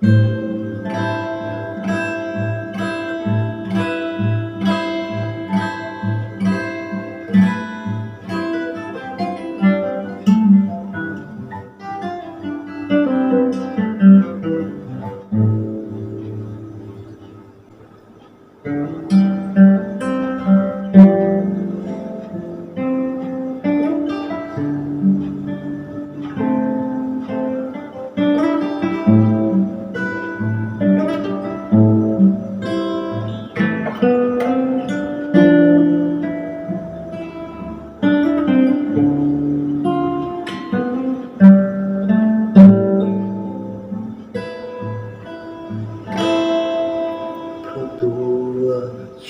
เพ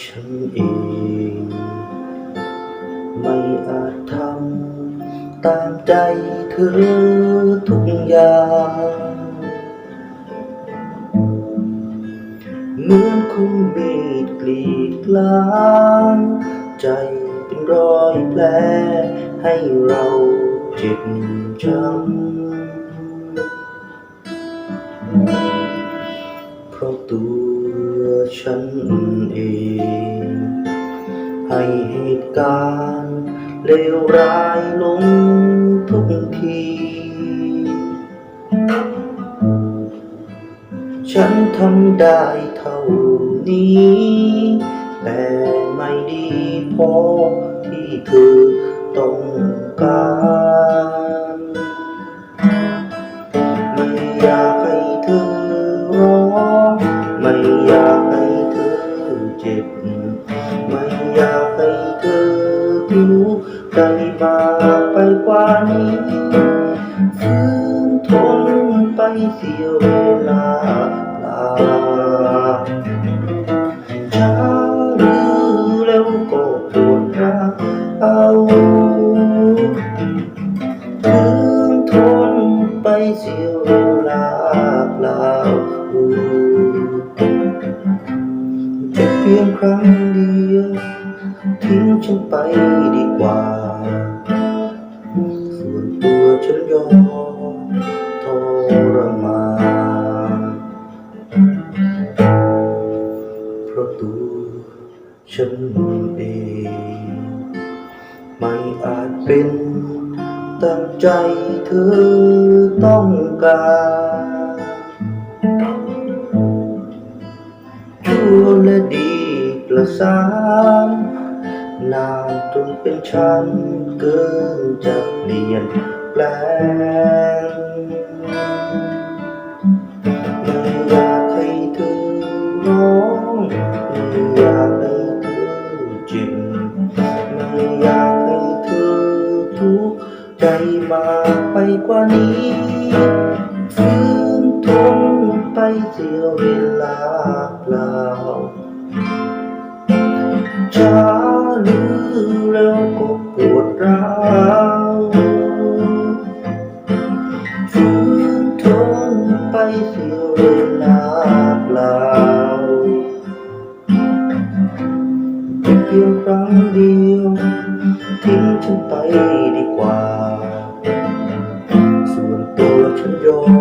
ฉันเอง ไม่อาจทำตามใจเธอทุกอย่าง เหมือนคงมีดกรีดล้างใจเป็นรอยแผลให้เราเจ็บช้ำเพราะตัว ฉันเองให้เหตุการณ์เลวร้ายลงทุกที ฉันทำได้เท่านี้ แต่ไม่ดีพอที่เธอต้องการ ไม่อยากให้เธอเจ็บ ไม่อยากให้เธอทุกข์ใจมาไปกว่านี้ฝืนทนไปเสียเวลาเปล่าช้าหรือเร็วก็ปวดร้าวเอาฝืนทนไปเสียเวลาเปล่า เจ็บเพียงครั้งเดียวทิ้งฉันไปดีกว่า ส่วนตัวฉันยอมทรมานเพราะตัวฉันเองไม่อาจเป็นตามใจเธอต้องการ และดีประสานนานจนเป็นฉันเกินจะเปลี่ยนแปลงไม่อยากให้เธอร้องไม่อยากให้เธอเจ็บไม่อยากให้เธอทุกข์ใจมากไปกว่านี้ เที่ยวเวลาเปล่าช้ลืมแล้วก็ปวดร้าวฝืนทนไปเที่ยวเวลาเปล่าเพียงครั้งเดียวทิ้งฉันไปดีกว่า ส่วนตัวฉันยอม